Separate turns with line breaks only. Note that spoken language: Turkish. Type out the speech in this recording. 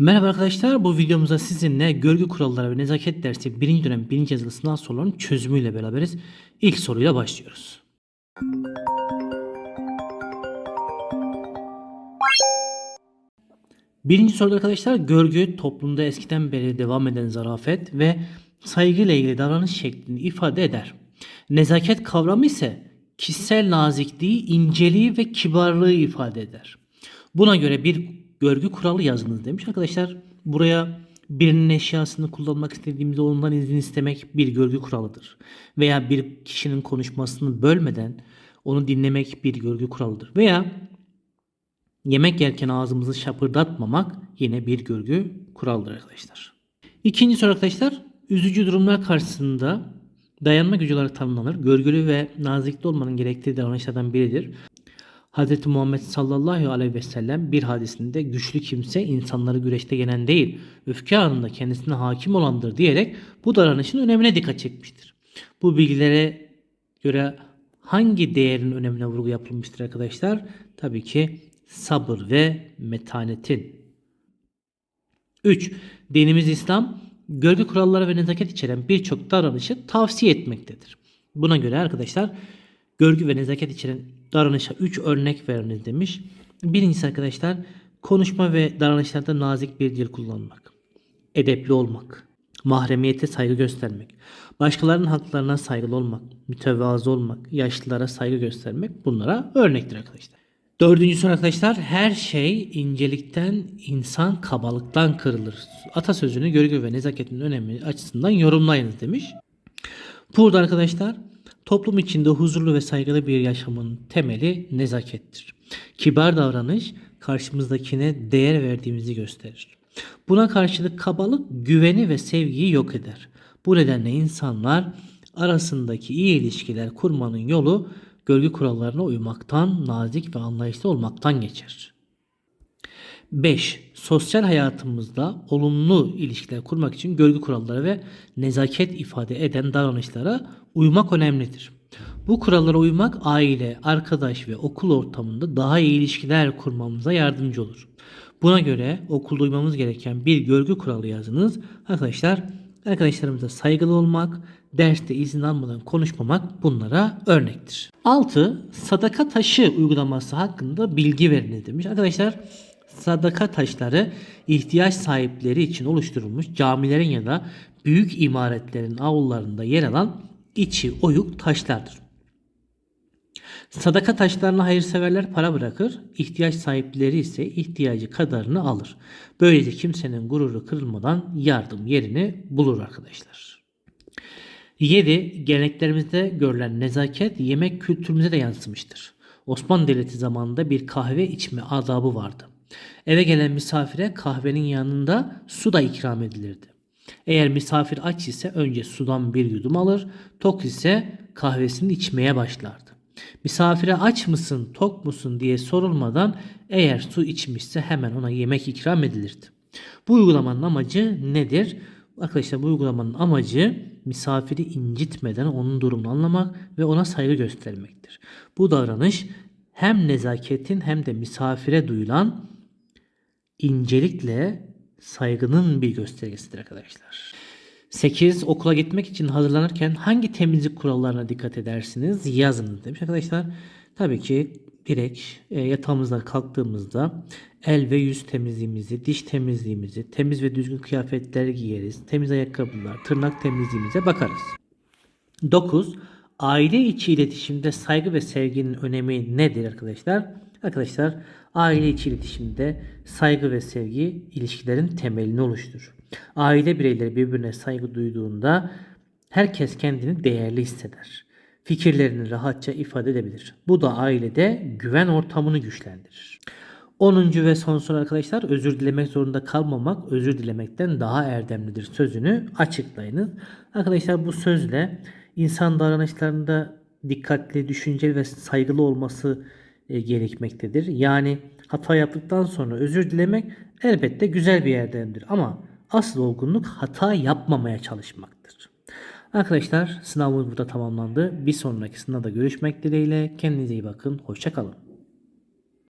Merhaba arkadaşlar bu videomuzda sizinle görgü kuralları ve nezaket dersi 1. dönem 1. yazılı sınav sorularının çözümüyle beraberiz. İlk soruyla başlıyoruz. Birinci soruda arkadaşlar görgü toplumda eskiden beri devam eden zarafet ve saygı ile ilgili davranış şeklini ifade eder. Nezaket kavramı ise kişisel nazikliği, inceliği ve kibarlığı ifade eder. Buna göre bir görgü kuralı yazınız demiş arkadaşlar. Buraya birinin eşyasını kullanmak istediğimizde ondan izin istemek bir görgü kuralıdır. Veya bir kişinin konuşmasını bölmeden onu dinlemek bir görgü kuralıdır. Veya Yemek yerken ağzımızı şapırdatmamak yine bir görgü kuralıdır arkadaşlar. İkinci soru arkadaşlar. Üzücü durumlar karşısında dayanma gücü olarak tanımlanır. Görgülü ve nazikli olmanın gerektiği davranışlardan biridir. Hz. Muhammed sallallahu aleyhi ve sellem bir hadisinde güçlü kimse insanları güreşte yenen değil, öfke anında kendisine hakim olandır diyerek bu davranışın önemine dikkat çekmiştir. Bu bilgilere göre hangi değerin önemine vurgu yapılmıştır arkadaşlar? Tabii ki sabır ve metanetin. 3. Dinimiz İslam görgü kuralları ve nezaket içeren birçok davranışı tavsiye etmektedir. Buna göre arkadaşlar görgü ve nezaket içeren davranışa 3 örnek veriniz demiş. Birincisi arkadaşlar konuşma ve davranışlarda nazik bir dil kullanmak. Edepli olmak. Mahremiyete saygı göstermek. Başkalarının haklarına saygılı olmak. Mütevazı olmak. Yaşlılara saygı göstermek bunlara örnektir arkadaşlar. Dördüncü soru arkadaşlar. Her şey incelikten, insan kabalıktan kırılır. Atasözünü görgü ve nezaketin önemi açısından yorumlayınız demiş. Burada arkadaşlar toplum içinde huzurlu ve saygılı bir yaşamın temeli nezakettir. Kibar davranış karşımızdakine değer verdiğimizi gösterir. Buna karşılık kabalık güveni ve sevgiyi yok eder. Bu nedenle insanlar arasındaki iyi ilişkiler kurmanın yolu görgü kurallarına uymaktan, nazik ve anlayışlı olmaktan geçer. 5. Sosyal hayatımızda olumlu ilişkiler kurmak için görgü kuralları ve nezaket ifade eden davranışlara uymak önemlidir. Bu kurallara uymak aile, arkadaş ve okul ortamında daha iyi ilişkiler kurmamıza yardımcı olur. Buna göre okulda uymamız gereken bir görgü kuralı yazınız. Arkadaşlar arkadaşlarımıza saygılı olmak, derste izin almadan konuşmamak bunlara örnektir. 6. Sadaka taşı uygulaması hakkında bilgi veriniz demiş. Arkadaşlar sadaka taşları ihtiyaç sahipleri için oluşturulmuş camilerin ya da büyük imaretlerin avlularında yer alan içi oyuk taşlardır. Sadaka taşlarına hayırseverler para bırakır, ihtiyaç sahipleri ise ihtiyacı kadarını alır. Böylece kimsenin gururu kırılmadan yardım yerini bulur arkadaşlar. 7. Geleneklerimizde görülen nezaket yemek kültürümüze de yansımıştır. Osmanlı Devleti zamanında bir kahve içme adabı vardı. Eve gelen misafire kahvenin yanında su da ikram edilirdi. Eğer misafir aç ise önce sudan bir yudum alır, tok ise kahvesini içmeye başlardı. Misafire aç mısın, tok musun diye sorulmadan eğer su içmişse hemen ona yemek ikram edilirdi. Bu uygulamanın amacı nedir? Arkadaşlar bu uygulamanın amacı misafiri incitmeden onun durumunu anlamak ve ona saygı göstermektir. Bu davranış hem nezaketin hem de misafire duyulan incelikle saygının bir göstergesidir arkadaşlar. 8. Okula gitmek için hazırlanırken hangi temizlik kurallarına dikkat edersiniz? Yazınız demiş arkadaşlar. Tabii ki direkt e, yatağımızdan kalktığımızda el ve yüz temizliğimizi, diş temizliğimizi, temiz ve düzgün kıyafetler giyeriz, temiz ayakkabılar, tırnak temizliğimize bakarız. 9. Aile içi iletişimde saygı ve sevginin önemi nedir arkadaşlar? Arkadaşlar aile içi iletişimde saygı ve sevgi ilişkilerin temelini oluşturur. Aile bireyleri birbirine saygı duyduğunda herkes kendini değerli hisseder. Fikirlerini rahatça ifade edebilir. Bu da ailede güven ortamını güçlendirir. 10. ve son soru arkadaşlar özür dilemek zorunda kalmamak özür dilemekten daha erdemlidir sözünü açıklayınız. Arkadaşlar bu sözle insan davranışlarında dikkatli, düşünceli ve saygılı olması gerekmektedir. Yani hata yaptıktan sonra özür dilemek elbette güzel bir yerdendir ama asıl olgunluk hata yapmamaya çalışmaktır. Arkadaşlar sınavımız burada tamamlandı. Bir sonraki sınavda görüşmek dileğiyle. Kendinize iyi bakın. Hoşçakalın.